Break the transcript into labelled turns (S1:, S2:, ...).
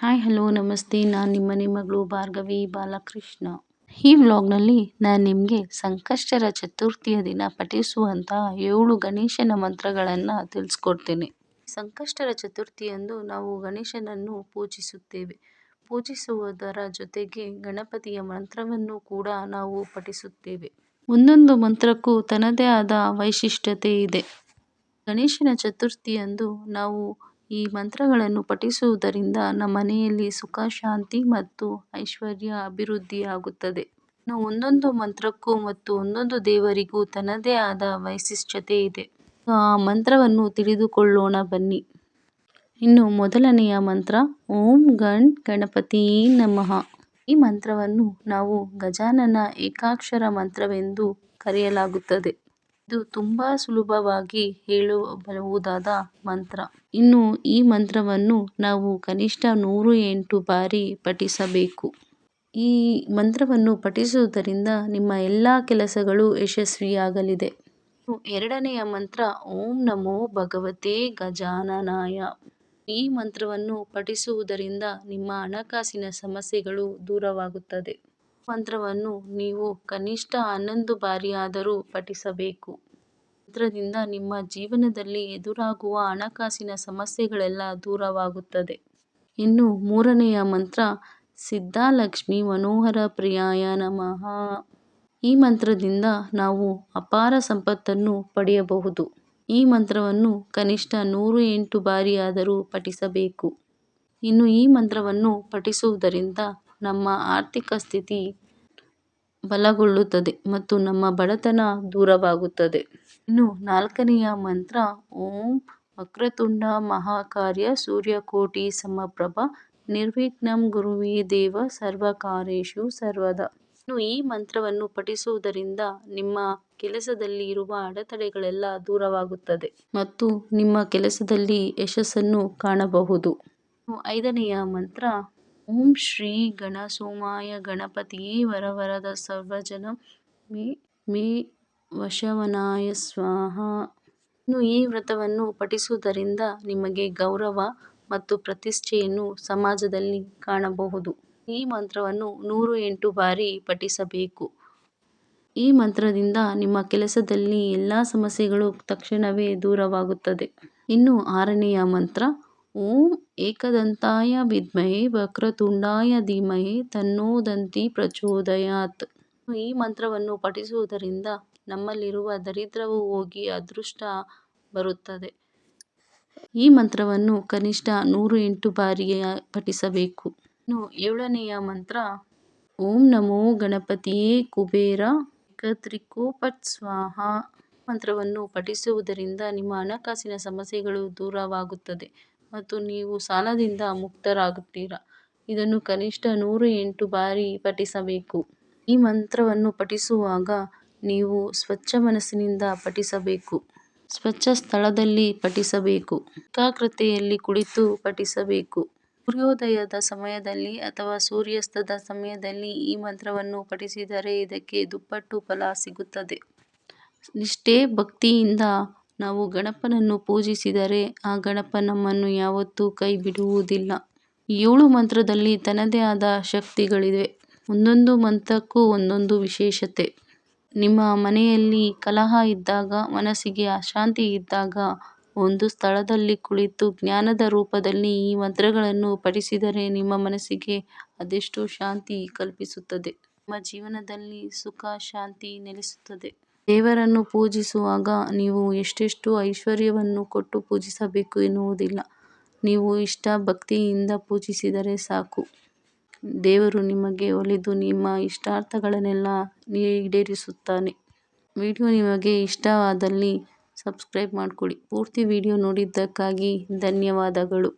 S1: Hi hello ನಮಸ್ತೆ. ನಾನು ನಿಮ್ಮ ಮಗಳು ಭಾರ್ಗವಿ ಬಾಲಕೃಷ್ಣ. ಈ ವ್ಲಾಗ್ನಲ್ಲಿ ನಾನು ನಿಮಗೆ ಸಂಕಷ್ಟರ ಚತುರ್ಥಿಯ ದಿನ ಪಠಿಸುವಂತಹ ಏಳು ಗಣೇಶನ ಮಂತ್ರಗಳನ್ನು ತಿಳಿಸ್ಕೊಡ್ತೇನೆ. ಸಂಕಷ್ಟರ ಚತುರ್ಥಿಯಂದು ನಾವು ಗಣೇಶನನ್ನು ಪೂಜಿಸುತ್ತೇವೆ. ಪೂಜಿಸುವುದರ ಜೊತೆಗೆ ಗಣಪತಿಯ ಮಂತ್ರವನ್ನು ಕೂಡ ನಾವು ಪಠಿಸುತ್ತೇವೆ. ಒಂದೊಂದು ಮಂತ್ರಕ್ಕೂ ತನ್ನದೇ ಆದ ವೈಶಿಷ್ಟ್ಯತೆ ಇದೆ. ಗಣೇಶನ ಚತುರ್ಥಿಯಂದು ನಾವು ಈ ಮಂತ್ರಗಳನ್ನು ಪಠಿಸುವುದರಿಂದ ನಮ್ಮ ಮನೆಯಲ್ಲಿ ಸುಖ, ಶಾಂತಿ ಮತ್ತು ಐಶ್ವರ್ಯ ಅಭಿವೃದ್ಧಿಯಾಗುತ್ತದೆ. ನಾವು ಒಂದೊಂದು ಮಂತ್ರಕ್ಕೂ ಮತ್ತು ಒಂದೊಂದು ದೇವರಿಗೂ ತನ್ನದೇ ಆದ ವೈಶಿಷ್ಟ್ಯತೆ ಇದೆ. ಆ ಮಂತ್ರವನ್ನು ತಿಳಿದುಕೊಳ್ಳೋಣ ಬನ್ನಿ. ಇನ್ನು ಮೊದಲನೆಯ ಮಂತ್ರ, ಓಂ ಗಣ್ ಗಣಪತಿ ನಮಃ. ಈ ಮಂತ್ರವನ್ನು ನಾವು ಗಜಾನನ ಏಕಾಕ್ಷರ ಮಂತ್ರವೆಂದು ಕರೆಯಲಾಗುತ್ತದೆ. ಇದು ತುಂಬಾ ಸುಲಭವಾಗಿ ಹೇಳಬಹುದಾದ ಮಂತ್ರ. ಇನ್ನು ಈ ಮಂತ್ರವನ್ನು ನಾವು ಕನಿಷ್ಠ ನೂರು ಎಂಟು ಬಾರಿ ಪಠಿಸಬೇಕು. ಈ ಮಂತ್ರವನ್ನು ಪಠಿಸುವುದರಿಂದ ನಿಮ್ಮ ಎಲ್ಲ ಕೆಲಸಗಳು ಯಶಸ್ವಿಯಾಗಲಿದೆ. ಎರಡನೆಯ ಮಂತ್ರ, ಓಂ ನಮೋ ಭಗವತೆ ಗಜಾನನಾಯ. ಈ ಮಂತ್ರವನ್ನು ಪಠಿಸುವುದರಿಂದ ನಿಮ್ಮ ಹಣಕಾಸಿನ ಸಮಸ್ಯೆಗಳು ದೂರವಾಗುತ್ತದೆ. ಮಂತ್ರವನ್ನು ನೀವು ಕನಿಷ್ಠ ಹನ್ನೊಂದು ಬಾರಿಯಾದರೂ ಪಠಿಸಬೇಕು. ಮಂತ್ರದಿಂದ ನಿಮ್ಮ ಜೀವನದಲ್ಲಿ ಎದುರಾಗುವ ಹಣಕಾಸಿನ ಸಮಸ್ಯೆಗಳೆಲ್ಲ ದೂರವಾಗುತ್ತದೆ. ಇನ್ನು ಮೂರನೆಯ ಮಂತ್ರ, ಸಿದ್ಧಾಲಕ್ಷ್ಮಿ ಮನೋಹರ ಪ್ರಿಯಾಯ ನಮಃ. ಈ ಮಂತ್ರದಿಂದ ನಾವು ಅಪಾರ ಸಂಪತ್ತನ್ನು ಪಡೆಯಬಹುದು. ಈ ಮಂತ್ರವನ್ನು ಕನಿಷ್ಠ ನೂರು ಎಂಟು ಬಾರಿಯಾದರೂ ಪಠಿಸಬೇಕು. ಇನ್ನು ಈ ಮಂತ್ರವನ್ನು ಪಠಿಸುವುದರಿಂದ ನಮ್ಮ ಆರ್ಥಿಕ ಸ್ಥಿತಿ ಬಲಗೊಳ್ಳುತ್ತದೆ ಮತ್ತು ನಮ್ಮ ಬಡತನ ದೂರವಾಗುತ್ತದೆ. ಇನ್ನು ನಾಲ್ಕನೆಯ ಮಂತ್ರ, ಓಂ ವಕ್ರತುಂಡ ಮಹಾಕಾರ್ಯ ಸೂರ್ಯಕೋಟಿ ಸಮಪ್ರಭ ನಿರ್ವಿಘ್ನಂ ಗುರುವೇ ದೇವ ಸರ್ವಕಾರ್ಯೇಷು ಸರ್ವದಾ. ಇನ್ನು ಈ ಮಂತ್ರವನ್ನು ಪಠಿಸುವುದರಿಂದ ನಿಮ್ಮ ಕೆಲಸದಲ್ಲಿ ಇರುವ ಅಡೆತಡೆಗಳೆಲ್ಲ ದೂರವಾಗುತ್ತದೆ ಮತ್ತು ನಿಮ್ಮ ಕೆಲಸದಲ್ಲಿ ಯಶಸ್ಸನ್ನು ಕಾಣಬಹುದು. ಐದನೆಯ ಮಂತ್ರ ಓಂ ಶ್ರೀ ಗಣಸೋಮಾಯ ಗಣಪತಿಯೇ ವರವರದ ಸರ್ವಜನ ಮೇ ಮೇ ವಶವನಾಯ ಸ್ವಾಹ. ಇನ್ನು ಈ ವ್ರತವನ್ನು ಪಠಿಸುವುದರಿಂದ ನಿಮಗೆ ಗೌರವ ಮತ್ತು ಪ್ರತಿಷ್ಠೆಯನ್ನು ಸಮಾಜದಲ್ಲಿ ಕಾಣಬಹುದು. ಈ ಮಂತ್ರವನ್ನು ನೂರು ಎಂಟು ಬಾರಿ ಪಠಿಸಬೇಕು. ಈ ಮಂತ್ರದಿಂದ ನಿಮ್ಮ ಕೆಲಸದಲ್ಲಿ ಎಲ್ಲ ಸಮಸ್ಯೆಗಳು ತಕ್ಷಣವೇ ದೂರವಾಗುತ್ತದೆ. ಇನ್ನು ಆರನೆಯ ಮಂತ್ರ ಓಂ ಏಕದಂತಾಯ ವಿದ್ಮಹೆ ವಕ್ರತುಂಡಾಯ ಧೀಮಹಿ ತನ್ನೋ ದಂತಿ ಪ್ರಚೋದಯಾತ್. ಈ ಮಂತ್ರವನ್ನು ಪಠಿಸುವುದರಿಂದ ನಮ್ಮಲ್ಲಿರುವ ದರಿದ್ರವು ಹೋಗಿ ಅದೃಷ್ಟ ಬರುತ್ತದೆ. ಈ ಮಂತ್ರವನ್ನು ಕನಿಷ್ಠ ನೂರು ಎಂಟು ಬಾರಿಯ ಪಠಿಸಬೇಕು. ಇನ್ನು ಏಳನೆಯ ಮಂತ್ರ, ಓಂ ನಮೋ ಗಣಪತಿಯೇ ಕುಬೇರ ಏಕತ್ರಿಕೋಪಟ್ ಸ್ವಾಹ ಮಂತ್ರವನ್ನು ಪಠಿಸುವುದರಿಂದ ನಿಮ್ಮ ಹಣಕಾಸಿನ ಸಮಸ್ಯೆಗಳು ದೂರವಾಗುತ್ತದೆ. ಮತ್ತು ನೀವು ಸಾಲದಿಂದ ಮುಕ್ತರಾಗುತ್ತೀರಾ? ಇದನ್ನು ಕನಿಷ್ಠ ನೂರು ಎಂಟು ಬಾರಿ ಪಠಿಸಬೇಕು. ಈ ಮಂತ್ರವನ್ನು ಪಠಿಸುವಾಗ ನೀವು ಸ್ವಚ್ಛ ಮನಸ್ಸಿನಿಂದ ಪಠಿಸಬೇಕು. ಸ್ವಚ್ಛ ಸ್ಥಳದಲ್ಲಿ ಪಠಿಸಬೇಕು. ಏಕಾಗ್ರತೆಯಲ್ಲಿ ಕುಳಿತು ಪಠಿಸಬೇಕು. ಸೂರ್ಯೋದಯದ ಸಮಯದಲ್ಲಿ ಅಥವಾ ಸೂರ್ಯಾಸ್ತದ ಸಮಯದಲ್ಲಿ ಈ ಮಂತ್ರವನ್ನು ಪಠಿಸಿದರೆ ಇದಕ್ಕೆ ದುಪ್ಪಟ್ಟು ಫಲ ಸಿಗುತ್ತದೆ. ನಿಷ್ಠೆ, ಭಕ್ತಿಯಿಂದ ನಾವು ಗಣಪನನ್ನು ಪೂಜಿಸಿದರೆ ಆ ಗಣಪ ನಮ್ಮನ್ನು ಯಾವತ್ತೂ ಕೈ ಬಿಡುವುದಿಲ್ಲ ಏಳು ಮಂತ್ರದಲ್ಲಿ ತನ್ನದೇ ಆದ ಶಕ್ತಿಗಳಿವೆ. ಒಂದೊಂದು ಮಂತ್ರಕ್ಕೂ ಒಂದೊಂದು ವಿಶೇಷತೆ. ನಿಮ್ಮ ಮನೆಯಲ್ಲಿ ಕಲಹ ಇದ್ದಾಗ, ಮನಸ್ಸಿಗೆ ಅಶಾಂತಿ ಇದ್ದಾಗ, ಒಂದು ಸ್ಥಳದಲ್ಲಿ ಕುಳಿತು ಜ್ಞಾನದ ರೂಪದಲ್ಲಿ ಈ ಮಂತ್ರಗಳನ್ನು ಪಠಿಸಿದರೆ ನಿಮ್ಮ ಮನಸ್ಸಿಗೆ ಅದೆಷ್ಟೋ ಶಾಂತಿ ಕಲ್ಪಿಸುತ್ತದೆ. ನಿಮ್ಮ ಜೀವನದಲ್ಲಿ ಸುಖ, ಶಾಂತಿ ನೆಲೆಸುತ್ತದೆ. ದೇವರನ್ನು ಪೂಜಿಸುವಾಗ ನೀವು ಎಷ್ಟೆಷ್ಟು ಐಶ್ವರ್ಯವನ್ನು ಕೊಟ್ಟು ಪೂಜಿಸಬೇಕು ಎನ್ನುವುದಿಲ್ಲ. ನೀವು ಇಷ್ಟ ಭಕ್ತಿಯಿಂದ ಪೂಜಿಸಿದರೆ ಸಾಕು. ದೇವರು ನಿಮಗೆ ಒಲಿದು ನಿಮ್ಮ ಇಷ್ಟಾರ್ಥಗಳನ್ನೆಲ್ಲ ಈಡೇರಿಸುತ್ತಾನೆ. ವಿಡಿಯೋ ನಿಮಗೆ ಇಷ್ಟವಾದಲ್ಲಿ ಸಬ್ಸ್ಕ್ರೈಬ್ ಮಾಡಿಕೊಳ್ಳಿ ಪೂರ್ತಿ ವಿಡಿಯೋ ನೋಡಿದ್ದಕ್ಕಾಗಿ ಧನ್ಯವಾದಗಳು.